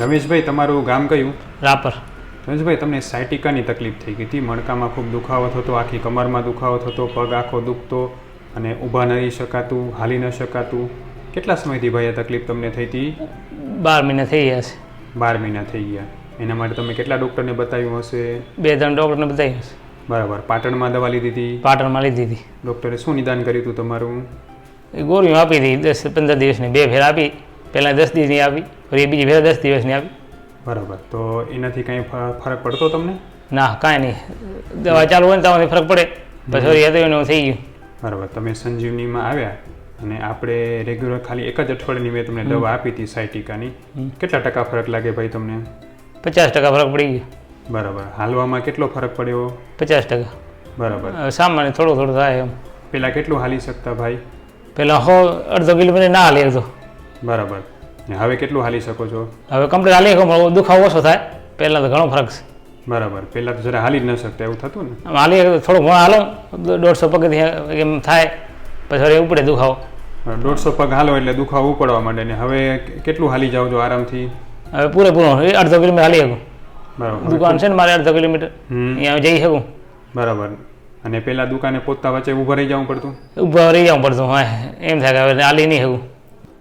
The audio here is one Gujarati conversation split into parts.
રમેશભાઈ તમારું ગામ કયું? રાપર. રમેશભાઈ તમને સાયટિકાની તકલીફ થઈ ગઈ હતી. મણકામાં ખૂબ દુખાવો થતો આખી કમરમાં દુખાવો થતો પગ આખો દુખતો અને ઊભા ન રહી શકાતું હાલી ન શકાતું. કેટલા સમયથી ભાઈ આ તકલીફ તમને થઈ હતી? બાર મહિના થઈ ગયા છે. બાર મહિના થઈ ગયા. એના માટે તમે કેટલા ડૉક્ટરને બતાવ્યું હશે? બે ત્રણ ડૉક્ટરને બતાવ્યું હશે. બરાબર. પાટણમાં દવા લીધી હતી? પાટણમાં લીધી હતી. ડૉક્ટરે શું નિદાન કર્યું હતું તમારું? એ ગોળીઓ આપી હતી દસ પંદર દિવસની. બે ફેર આપી. પહેલાં દસ દિવસની આપી ફરી બીજી પહેલાં દસ દિવસની આવી. બરાબર. તો એનાથી કંઈ ફરક પડતો તમને? ના કાંઈ નહીં. દવા ચાલુ હોય ને તમારે ફરક પડે. પછી ફરી હતું એનું થઈ ગયું. બરાબર. તમે સંજીવનીમાં આવ્યા અને આપણે રેગ્યુલર ખાલી એક જ અઠવાડિયાની મેં તમને દવા આપી હતી સાયટિકાની. કેટલા ટકા ફરક લાગે ભાઈ તમને? પચાસ ટકા ફરક પડી ગયો. બરાબર. હાલવામાં કેટલો ફરક પડ્યો? પચાસ ટકા. બરાબર. સામાન્ય થોડું થોડું થાય એમ. પહેલાં કેટલું હાલી શકતા ભાઈ? પહેલાં હો અડધો કિલોમીટર ના હાલી અડધો. બરાબર. હવે કેટલું હાલી શકો છો? હવે કમ્પ્લીટ હાલી શકો દુખાવો ઓછો થાય. પહેલાં તો ઘણો ફરક છે. બરાબર. પહેલાં તો જરા હાલી જ ન શકતા એવું થતું ને? હાલી થોડું ઘણું હાલો. દોઢસો પગથી એમ થાય પછી હવે ઉપડે દુખાવો. દોઢસો પગ હાલો એટલે દુખાવો ઉપડવા માંડે ને હવે કેટલું હાલી જાઓ છો આરામથી? હવે પૂરેપૂરો અડધો કિલોમીટર હાલી શકું. બરાબર. દુકાન છે ને મારે અડધો કિલોમીટર. અહીંયા જઈ શકું. બરાબર. અને પહેલાં દુકાને પોતા વચ્ચે ઊભા રહી જવું પડતું? ઊભા રહી જવું પડતું હા એમ થાય કે હવે હાલી નહીં શકું.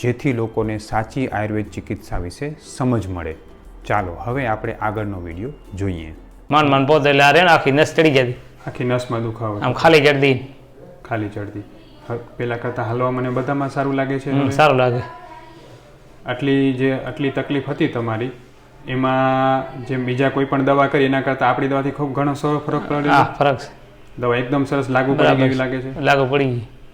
જેથી લોકોને સાચી આયુર્વેદ ચિકિત્સા વિશે સમજ મળે. ચાલો હવે આપણે આગળનો વીડિયો જોઈએ. માંડ માંડ પોતે એટલે આ રે આખી નસ ચડી જતી આખી નસમાં દુખાવો. આમ ખાલી ચડતી ખાલી ચડતી. પેલા કરતાં હાલવા મને બધામાં સારું લાગે છે સારું લાગે. આટલી જે આટલી તકલીફ હતી તમારી એમાં જેમ બીજા કોઈ પણ દવા કરી એના કરતાં આપણી દવાથી ખૂબ ઘણો સરળ ફરક પડે ફરક દવા એકદમ સરસ લાગુ પડી ગઈ લાગે છે? લાગુ પડી ગઈ.